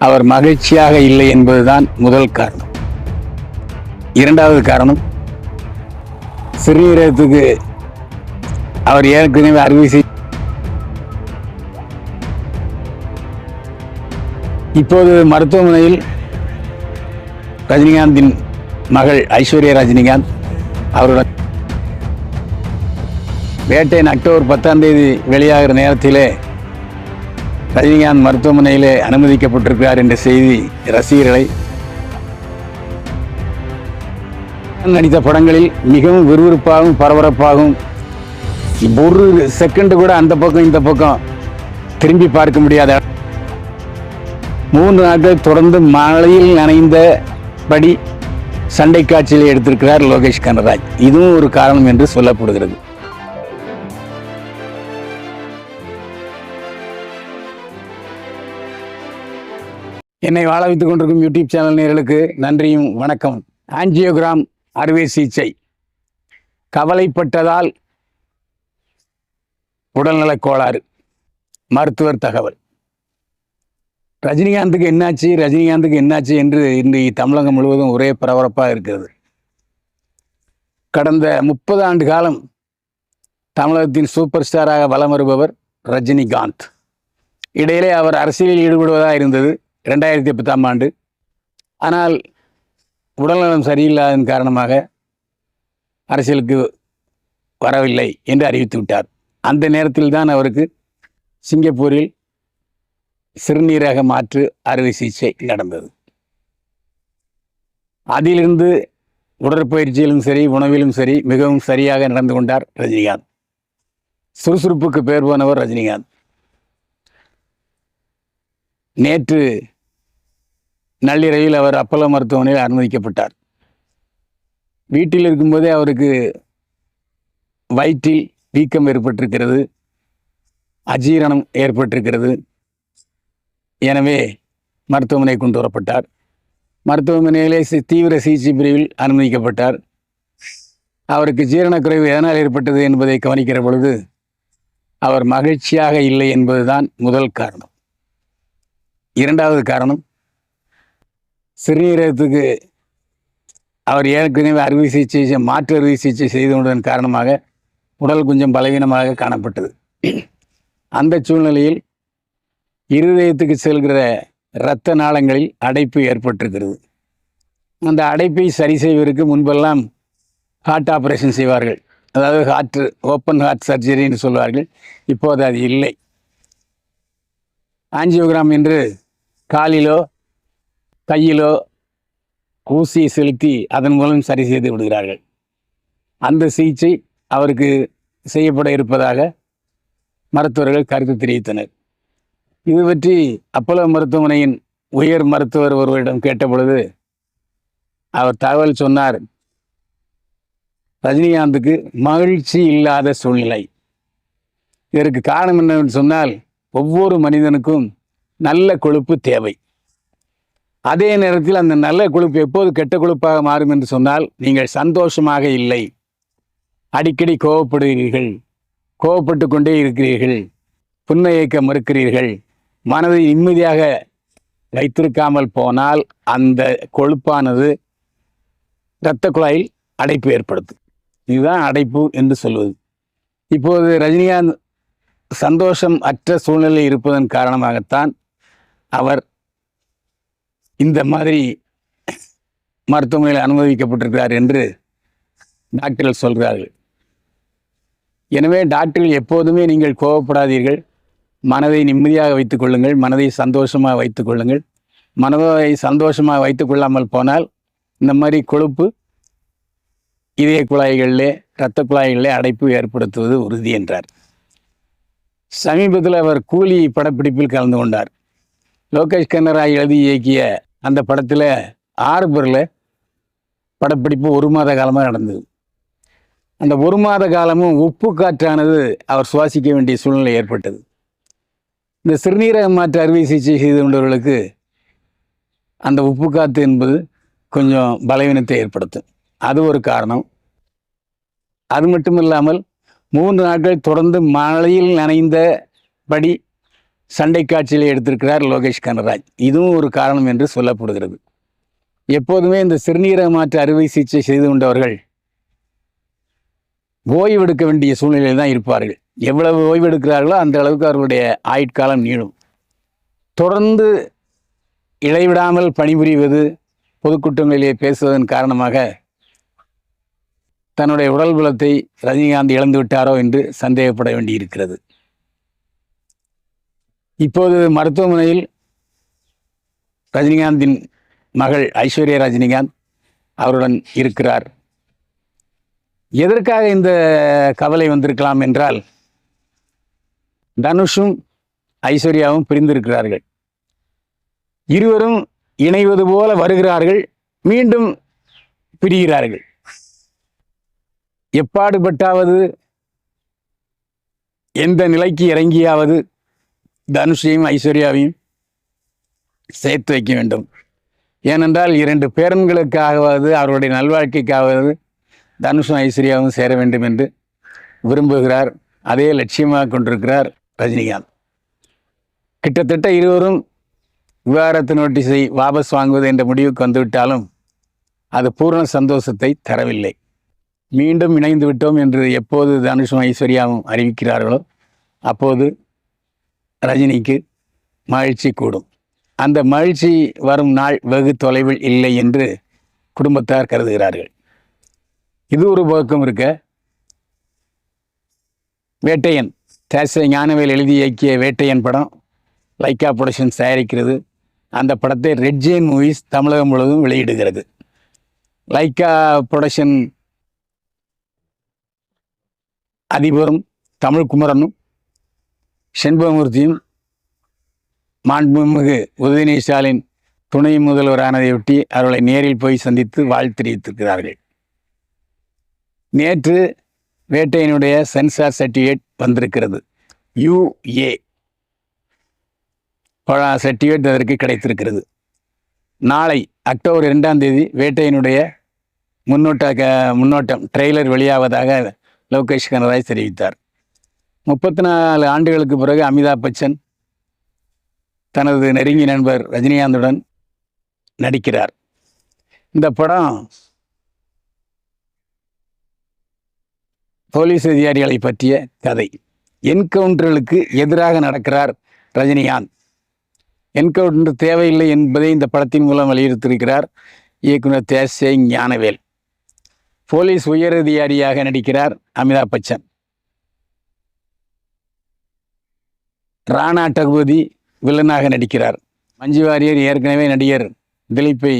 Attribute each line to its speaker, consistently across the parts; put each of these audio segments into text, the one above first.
Speaker 1: அவர் மகிழ்ச்சியாக இல்லை என்பதுதான் முதல் காரணம். இரண்டாவது காரணம் சிறுநீரகத்துக்கு அவர் ஏற்கனவே அறுவை செய் இப்போது மருத்துவமனையில் ரஜினிகாந்தின் மகள் ஐஸ்வர்யா ரஜினிகாந்த் அவருடன் வேட்டையின் அக்டோபர் பத்தாம் தேதி வெளியாகிற நேரத்திலே ரஜினிகாந்த் மருத்துவமனையிலே அனுமதிக்கப்பட்டிருக்கிறார் என்ற செய்தி ரசிகர்களை நடித்த படங்களில் மிகவும் விறுவிறுப்பாகவும் பரபரப்பாகவும் ஒரு செகண்ட் கூட அந்த பக்கம் இந்த பக்கம் திரும்பி பார்க்க முடியாத மூன்று நாட்கள் தொடர்ந்து மழையில் நனைந்தபடி சண்டை காட்சியில் எடுத்திருக்கிறார் லோகேஷ் கனராஜ் இதுவும் ஒரு காரணம் என்று சொல்லப்படுகிறது. என்னை வாழ வைத்துக் கொண்டிருக்கும் யூடியூப் சேனல் நேர்களுக்கு நன்றியும் வணக்கம். ஆஞ்சியோகிராம் அறுவை சிகிச்சை. கவலைப்பட்டதால் உடல்நலக் கோளாறு. மருத்துவர் தகவல். ரஜினிகாந்துக்கு என்னாச்சு? ரஜினிகாந்துக்கு என்னாச்சு என்று இன்றைக்கு தமிழகம் முழுவதும் ஒரே பரபரப்பாக இருக்கிறது. கடந்த முப்பது ஆண்டு காலம் தமிழகத்தின் சூப்பர் ஸ்டாராக வலம் வருபவர் ரஜினிகாந்த். இடையிலே அவர் அரசியலில் ஈடுபடுவதாக இருந்தது. ரெண்டாயிரத்தி பத்தாம் ஆண்டு. ஆனால் உடல்நலம் சரியில்லாதன் காரணமாக அரசியலுக்கு வரவில்லை என்று அறிவித்து விட்டார் அந்த நேரத்தில் தான் அவருக்கு சிங்கப்பூரில் சிறுநீரக மாற்று அறுவை சிகிச்சை நடந்தது. அதிலிருந்து உடற்பயிற்சியிலும் சரி உணவிலும் சரி மிகவும் சரியாக நடந்து கொண்டார் ரஜினிகாந்த். சுறுசுறுப்புக்கு பேர் போனவர் ரஜினிகாந்த். நேற்று நள்ளிரவில் அவர் அப்பல்லோ மருத்துவமனையில் அனுமதிக்கப்பட்டார். வீட்டில் இருக்கும்போதே அவருக்கு வயிற்றில் வீக்கம் ஏற்பட்டிருக்கிறது அஜீரணம் ஏற்பட்டிருக்கிறது. எனவே மருத்துவமனை கொண்டு வரப்பட்டார். மருத்துவமனையிலே சி- தீவிர சிகிச்சை பிரிவில் அனுமதிக்கப்பட்டார். அவருக்கு ஜீரணக்குறைவு எதனால் ஏற்பட்டது என்பதை கவனிக்கிற பொழுது அவர் மகிழ்ச்சியாக இல்லை என்பதுதான் முதல் காரணம். இரண்டாவது காரணம் சிறுநீரகத்துக்கு அவர் ஏற்கனவே அறுவை சிகிச்சை மாற்று அறுவை சிகிச்சை செய்து கொண்டதன் காரணமாக உடல் கொஞ்சம் பலவீனமாக காணப்பட்டது. அந்த சூழ்நிலையில் இருதயத்துக்கு செல்கிற இரத்த நாளங்களில் அடைப்பு ஏற்பட்டிருக்கிறது. அந்த அடைப்பை சரி செய்வதற்கு முன்பெல்லாம் ஹார்ட் ஆப்ரேஷன் செய்வார்கள். அதாவது ஹார்ட் ஓப்பன் ஹார்ட் சர்ஜரின்னு சொல்வார்கள். இப்போது அது இல்லை. ஆஞ்சியோகிராம் என்று காலிலோ கையிலோ ஊசியை செலுத்தி அதன் மூலம் சரி செய்து விடுகிறார்கள். அந்த சிகிச்சை அவருக்கு செய்யப்பட இருப்பதாக மருத்துவர்கள் கருத்து தெரிவித்தனர். இது பற்றி அப்போலோ மருத்துவமனையின் உயர் மருத்துவர் ஒருவரிடம் கேட்டபொழுது அவர் தகவல் சொன்னார் ரஜினிகாந்துக்கு மகிழ்ச்சி இல்லாத சூழ்நிலை. இதற்கு காரணம் என்னவென்று சொன்னால் ஒவ்வொரு மனிதனுக்கும் நல்ல கொழுப்பு தேவை. அதே நேரத்தில் அந்த நல்ல கொழுப்பு எப்போது கெட்ட கொழுப்பாக மாறும் என்று சொன்னால் நீங்கள் சந்தோஷமாக இல்லை. அடிக்கடி கோவப்படுகிறீர்கள். கோவப்பட்டு கொண்டே இருக்கிறீர்கள். புன்னகைக்க மறுக்கிறீர்கள். மனதை நிம்மதியாக வைத்திருக்காமல் போனால் அந்த கொழுப்பானது இரத்த குழாயில் அடைப்பு ஏற்படுத்தும். இதுதான் அடைப்பு என்று சொல்வது. இப்போது ரஜினிகாந்த் சந்தோஷம் அற்ற சூழ்நிலை இருப்பதன் காரணமாகத்தான் அவர் இந்த மாதிரி மருத்துவமனையில் அனுமதிக்கப்பட்டிருக்கிறார் என்று டாக்டர்கள் சொல்கிறார்கள். எனவே டாக்டர்கள் எப்போதுமே நீங்கள் கோபப்படாதீர்கள் மனதை நிம்மதியாக வைத்துக் கொள்ளுங்கள். மனதை சந்தோஷமாக வைத்துக் கொள்ளுங்கள். மனதை சந்தோஷமாக வைத்துக் கொள்ளாமல் போனால் இந்த மாதிரி கொழுப்பு இதய குழாய்களிலே இரத்த குழாய்களிலே அடைப்பு ஏற்படுத்துவது உறுதி என்றார். சமீபத்தில் அவர் கூலி படப்பிடிப்பில் கலந்து கொண்டார். லோகேஷ் கன்னராய் எழுதி இயக்கிய அந்த படத்தில் ஆறு பேரில் படப்பிடிப்பு ஒரு மாத காலமாக நடந்தது. அந்த ஒரு மாத காலமும் உப்பு காற்றானது அவர் சுவாசிக்க வேண்டிய சூழ்நிலை ஏற்பட்டது. இந்த சிறுநீரக மாற்று அறுவை சிகிச்சை செய்து கொண்டவர்களுக்கு அந்த உப்பு காற்று என்பது கொஞ்சம் பலவீனத்தை ஏற்படுத்தும். அது ஒரு காரணம். அது மட்டும் இல்லாமல் மூன்று நாட்கள் தொடர்ந்து மழையில் நனைந்தபடி சண்டை காட்சியில் எடுத்திருக்கிறார் லோகேஷ் கனராஜ். இதுவும் ஒரு காரணம் என்று சொல்லப்படுகிறது. எப்போதுமே இந்த சிறுநீரக மாற்று அறுவை சிகிச்சை செய்து கொண்டவர்கள் ஓய்வெடுக்க வேண்டிய சூழ்நிலையில் தான் இருப்பார்கள். எவ்வளவு ஓய்வெடுக்கிறார்களோ அந்த அளவுக்கு அவர்களுடைய ஆயுட்காலம் நீளும். தொடர்ந்து இடைவிடாமல் பணிபுரிவது பொதுக்கூட்டங்களிலே பேசுவதன் காரணமாக தன்னுடைய உடல் பலத்தை ரஜினிகாந்த் இழந்து விட்டாரோ என்று சந்தேகப்பட வேண்டியிருக்கிறது. இப்போது மருத்துவமனையில் ரஜினிகாந்தின் மகள் ஐஸ்வர்யா ரஜினிகாந்த் அவருடன் இருக்கிறார். எதற்காக இந்த கவலை வந்திருக்கலாம் என்றால் தனுஷும் ஐஸ்வர்யாவும் பிரிந்திருக்கிறார்கள். இருவரும் இணைவது போல வருகிறார்கள் மீண்டும் பிரிகிறார்கள். எப்பாடுபட்டாவது எந்த நிலைக்கு இறங்கியாவது தனுஷையும் ஐஸ்வர்யாவையும் சேர்த்து வைக்க வேண்டும். ஏனென்றால் இரண்டு பேரன்களுக்காகவாவது அவருடைய நல்வாழ்க்கைக்காவது தனுஷும் ஐஸ்வர்யாவும் சேர வேண்டும் என்று விரும்புகிறார். அதே லட்சியமாக கொண்டிருக்கிறார் ரஜினிகாந்த். கிட்டத்தட்ட இருவரும் விவகாரத்து நோட்டீஸை வாபஸ் வாங்குவது என்ற முடிவுக்கு வந்துவிட்டாலும் அது பூரண சந்தோஷத்தை தரவில்லை. மீண்டும் இணைந்து விட்டோம் என்று எப்போது தனுஷும் ஐஸ்வர்யாவும் அறிவிக்கிறார்களோ அப்போது ரஜினிக்கு மகிழ்ச்சி கூடும். அந்த மகிழ்ச்சி வரும் நாள் வெகு தொலைவில் இல்லை என்று குடும்பத்தார் கருதுகிறார்கள். இது ஒரு பக்கம் இருக்க வேட்டையன் தேச ஞானவேல் எழுதி இயக்கிய வேட்டையன் படம் லைக்கா ப்ரொடக்ஷன்ஸ் தயாரிக்கிறது. அந்த படத்தை ரெட் ஜெயின் மூவிஸ் தமிழகம் முழுவதும் வெளியிடுகிறது. லைக்கா ப்ரொடக்ஷன் அதிபரும் தமிழ் குமரனும் செண்பகமூர்த்தியும் மாண்புமிகு உதயநிதி ஸ்டாலின் துணை முதல்வரானதையொட்டி அவர்களை நேரில் போய் சந்தித்து வாழ்த்து தெரிவித்திருக்கிறார்கள் நேற்று வேட்டையினுடைய சென்சார் சர்டிஃபிகேட் வந்திருக்கிறது. யுஏ சர்டிஃபிகேட் அதற்கு கிடைத்திருக்கிறது. நாளை அக்டோபர் இரண்டாம் தேதி வேட்டையினுடைய முன்னோட்ட க முன்னோட்டம் ட்ரெய்லர் வெளியாவதாக லோகேஷ் கனராஜ் தெரிவித்தார். முப்பத்தி நாலு ஆண்டுகளுக்கு பிறகு அமிதாப் பச்சன் தனது நெருங்கிய நண்பர் ரஜினிகாந்துடன் நடிக்கிறார். இந்த படம் போலீஸ் அதிகாரிகளை பற்றிய கதை. என்கவுண்டர்களுக்கு எதிராக நடக்கிறார் ரஜினிகாந்த். என்கவுண்டர் தேவையில்லை என்பதை இந்த படத்தின் மூலம் வலியுறுத்தியிருக்கிறார் இயக்குனர் தேசிய ஞானவேல். போலீஸ் உயரதிகாரியாக நடிக்கிறார் அமிதாப் பச்சன். ராணா டகுபதி வில்லனாக நடிக்கிறார். மஞ்சு வாரியர் ஏற்கனவே நடிகர் திலீப்பை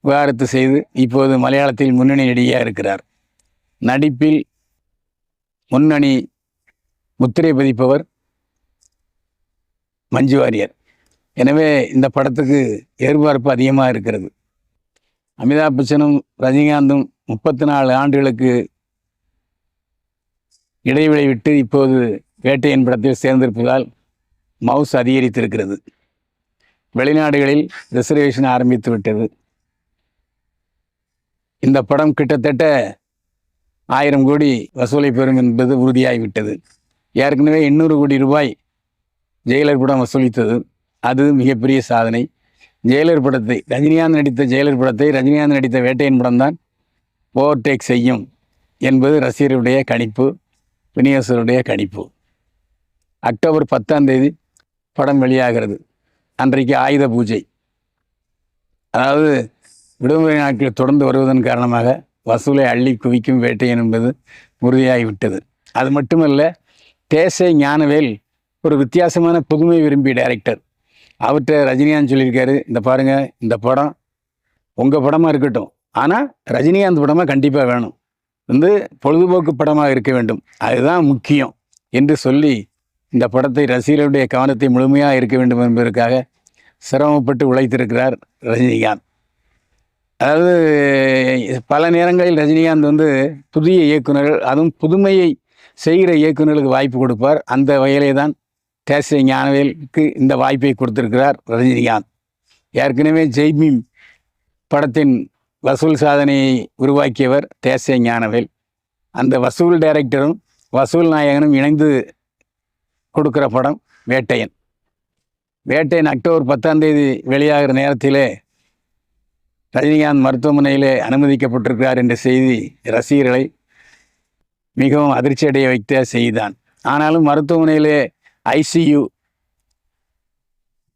Speaker 1: விவாகரத்து செய்து இப்போது மலையாளத்தில் முன்னணி நடிகையாக இருக்கிறார். நடிப்பில் முன்னணி முத்திரை பதிப்பவர் மஞ்சு வாரியர். எனவே இந்த படத்துக்கு எதிர்பார்ப்பு அதிகமாக இருக்கிறது. அமிதாப் பச்சனும் ரஜினிகாந்தும் முப்பத்தி நாலு ஆண்டுகளுக்கு இடைவெளி விட்டு இப்போது வேட்டையின் படத்தில் சேர்ந்திருப்பதால் மவுஸ் அதிகரித்திருக்கிறது. வெளிநாடுகளில் ரிசர்வேஷன் ஆரம்பித்து விட்டது. இந்த படம் கிட்டத்தட்ட ஆயிரம் கோடி வசூலை பெறும் என்பது உறுதியாகிவிட்டது. ஏற்கனவே எண்ணூறு கோடி ரூபாய் ஜெயிலர் படம் வசூலித்தது. அது மிகப்பெரிய சாதனை. ஜெயிலர் படத்தை ரஜினிகாந்த் நடித்த ஜெயிலர் படத்தை ரஜினிகாந்த் நடித்த வேட்டையின் படம்தான். ஓவர்டேக் செய்யும் என்பது ரசிகருடைய கணிப்பு விநியோகருடைய கணிப்பு. அக்டோபர் பத்தாம் தேதி படம் வெளியாகிறது. அன்றைக்கு ஆயுத பூஜை. அதாவது விடுமுறை நாட்கள் தொடர்ந்து வருவதன் காரணமாக வசூலை அள்ளி குவிக்கும் வேட்டை என்பது உறுதியாகிவிட்டது. அது மட்டுமல்ல தேசை ஞானவேல் ஒரு வித்தியாசமான புதுமை விரும்பி டைரக்டர் அவர்கிட்ட ரஜினிகாந்த் சொல்லியிருக்காரு இந்த பாருங்கள் இந்த படம் உங்கள் படமாக இருக்கட்டும். ஆனால் ரஜினிகாந்த் படமாக கண்டிப்பாக வேணும். வந்து பொழுதுபோக்கு படமாக இருக்க வேண்டும். அதுதான் முக்கியம் என்று சொல்லி இந்த படத்தை ரசிகர்களுடைய கவனத்தை முழுமையாக இருக்க வேண்டும் என்பதற்காக சிரமப்பட்டு உழைத்திருக்கிறார் ரஜினிகாந்த். அதாவது பல நேரங்களில் ரஜினிகாந்த் வந்து புதிய இயக்குநர்கள் அதுவும் புதுமையை செய்கிற இயக்குநர்களுக்கு வாய்ப்பு கொடுப்பார். அந்த வகையிலே தான் தேசிய ஞானவேலுக்கு இந்த வாய்ப்பை கொடுத்திருக்கிறார் ரஜினிகாந்த். ஏற்கனவே ஜெய்பீம் படத்தின் வசூல் சாதனையை உருவாக்கியவர் தேசிய ஞானவேல். அந்த வசூல் டைரக்டரும் வசூல் நாயகனும் இணைந்து கொடுக்குற படம் வேட்டையன். வேட்டையன் அக்டோபர் பத்தாம் தேதி வெளியாகிற நேரத்திலே ரஜினிகாந்த் மருத்துவமனையிலே அனுமதிக்கப்பட்டிருக்கிறார் என்ற செய்தி ரசிகர்களை மிகவும் அதிர்ச்சியடைய வைத்த செய்திதான். ஆனாலும் மருத்துவமனையிலே ஐசியு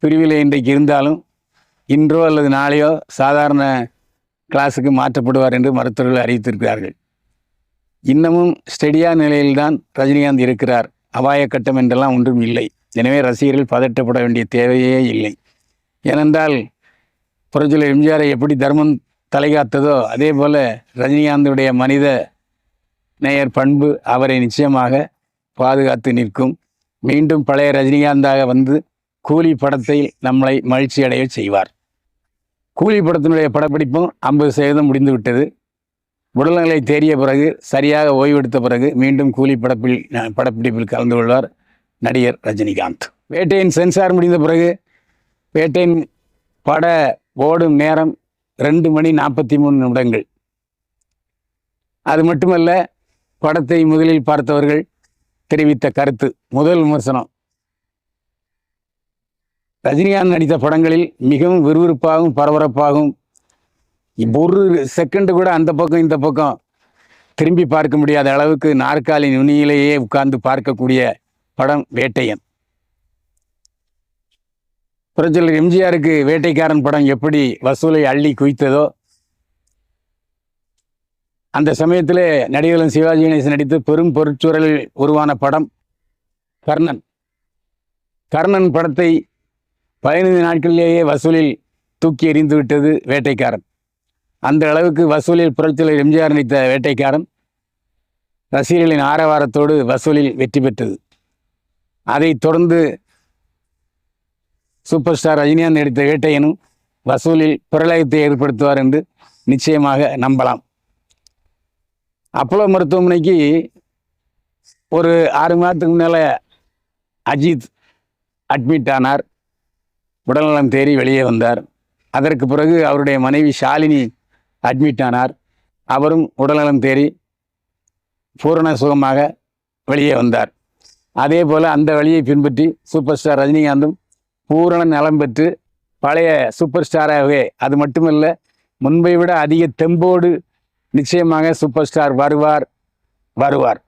Speaker 1: பிரிவில் இன்றைக்கு இருந்தாலும் இன்றோ அல்லது நாளையோ சாதாரண கிளாஸுக்கு மாற்றப்படுவார் என்று மருத்துவர்கள் அறிவித்திருக்கிறார்கள். இன்னமும் ஸ்டெடியா நிலையில்தான் ரஜினிகாந்த் இருக்கிறார். அபாய கட்டம் என்றெல்லாம் ஒன்றும் இல்லை. எனவே ரசிகர்கள் பதட்டப்பட வேண்டிய தேவையே இல்லை. ஏனென்றால் புரட்சியில் எம்ஜிஆரை எப்படி தர்மம் தலைகாத்ததோ அதே போல் ரஜினிகாந்துடைய மனித நேயர் பண்பு அவரை நிச்சயமாக பாதுகாத்து நிற்கும். மீண்டும் பழைய ரஜினிகாந்தாக வந்து கூலி படத்தை நம்மளை மகிழ்ச்சி அடைய செய்வார். கூலி படத்தினுடைய படப்பிடிப்பும் ஐம்பது சதவீதம் முடிந்து விட்டது உடல்நிலை தேறிய பிறகு சரியாக ஓய்வெடுத்த பிறகு மீண்டும் கூலி படப்பில் படப்பிடிப்பில் கலந்து கொள்வார் நடிகர் ரஜினிகாந்த். வேட்டையின் சென்சார் முடிந்த பிறகு வேட்டையின் பட ஓடும் நேரம் ரெண்டு மணி நாற்பத்தி மூணு நிமிடங்கள். அது மட்டுமல்ல படத்தை முதலில் பார்த்தவர்கள் தெரிவித்த கருத்து முதல் விமர்சனம் ரஜினிகாந்த் நடித்த படங்களில் மிகவும் விறுவிறுப்பாகவும் பரபரப்பாகவும் ஒரு செகண்ட் கூட அந்த பக்கம் இந்த பக்கம் திரும்பி பார்க்க முடியாத அளவுக்கு நாற்காலி நுனியிலேயே உட்கார்ந்து பார்க்கக்கூடிய படம் வேட்டையன். புரட்சியாளர் எம்ஜிஆருக்கு வேட்டைக்காரன் படம் எப்படி வசூலை அள்ளி குவித்ததோ அந்த சமயத்தில் நடிகர்களும் சிவாஜி கணேசன் நடித்து பெரும் பொருட்சூழலில் உருவான படம் கர்ணன். கர்ணன் படத்தை பதினைந்து நாட்களிலேயே வசூலில் தூக்கி எறிந்து விட்டது வேட்டைக்காரன். அந்த அளவுக்கு வசூலில் புரட்சியில் எம்ஜிஆர் நடித்த வேட்டைக்காரன் ரசிகர்களின் ஆரவாரத்தோடு வசூலில் வெற்றி பெற்றது. அதைத் தொடர்ந்து சூப்பர் ஸ்டார் ரஜினிகாந்த் நடித்த வேட்டையனும் வசூலில் பிரளயத்தை ஏற்படுத்துவார் என்று நிச்சயமாக நம்பலாம். அப்போலோ மருத்துவமனைக்கு ஒரு ஆறு மாதத்துக்கு முன்னால் அஜித் அட்மிட் ஆனார். உடல்நலம் தேறி வெளியே வந்தார். அதற்கு பிறகு அவருடைய மனைவி ஷாலினி அட்மிட் ஆனார். அவரும் உடல்நலம் தேறி பூரண சுகமாக வெளியே வந்தார். அதே போல் அந்த வழியை பின்பற்றி சூப்பர் ஸ்டார் ரஜினிகாந்தும் பூரண நலம் பெற்று பழைய சூப்பர் ஸ்டாராகவே அது மட்டுமல்ல முன்பை விட அதிக தெம்போடு நிச்சயமாக சூப்பர் ஸ்டார் வருவார் வருவார்.